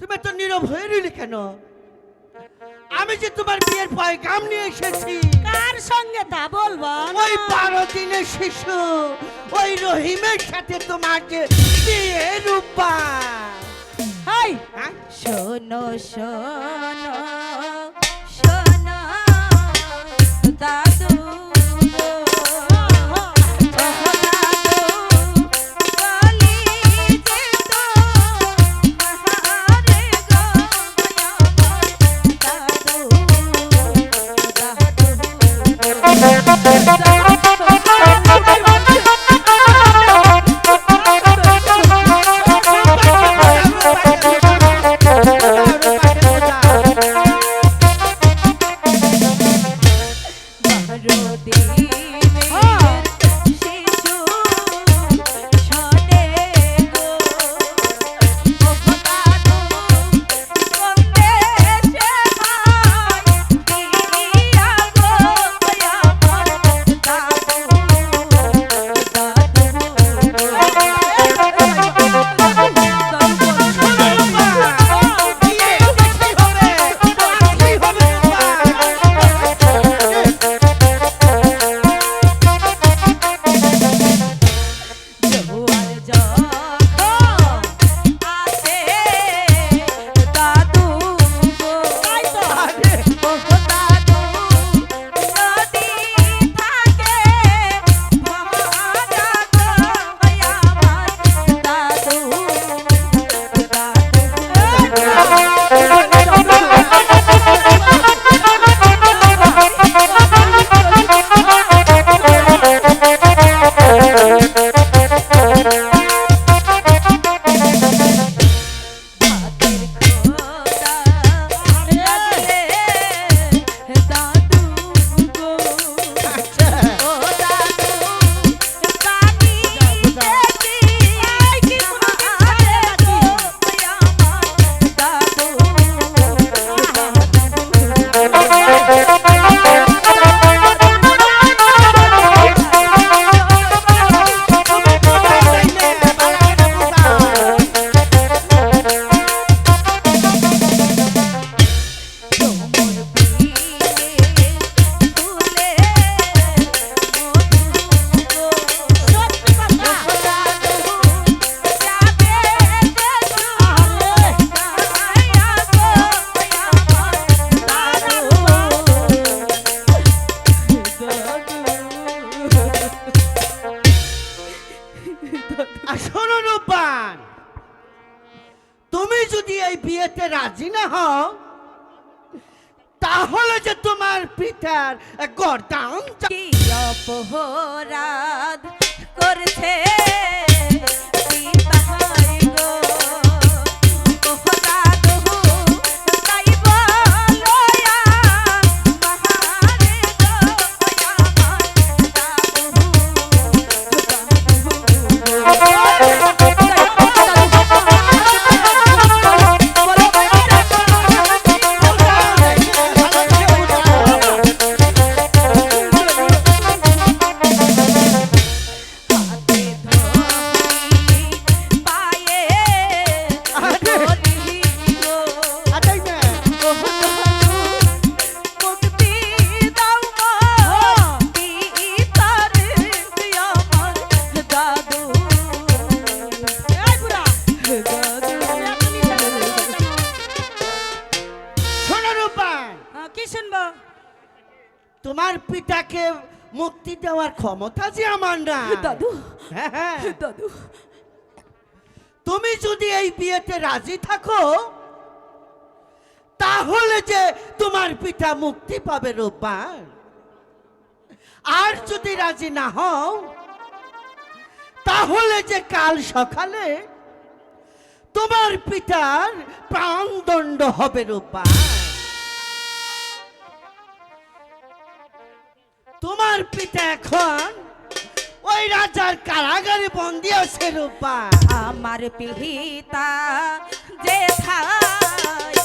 তুমি তো নীরব হয়ে রইলে কেন? আমি যে তোমার বিয়ের পয়গাম নিয়ে এসেছি। কার সঙ্গে তা বলব ওই বারো দিনের শিশু ওই রহিমের সাথে তোমার যে বিয়ে রূপা হাই? শোনো শোনো শোনো দাদু। আমার শোনো রূপান তুমি যদি এই বিয়েতে রাজি না হও, তাহলে যে তোমার পিতার গরদান অপহরাধ করছে তোমার পিতাকে মুক্তি দেওয়ার ক্ষমতা যে আমার না দাদু হ্যাঁ, হ্যাঁ। দাদু। তুমি যদি এই বিয়েতে রাজি থাকো তাহলে যে তোমার পিতা মুক্তি পাবে রূপান আর যদি রাজি না হও তাহলে যে কাল সকালে তোমার পিতার প্রাণদণ্ড হবে রূপান তোমার পিতা এখন ওই রাজার কারাগারে বন্দি আছে রূপা। আমার পিহিতা যে থাই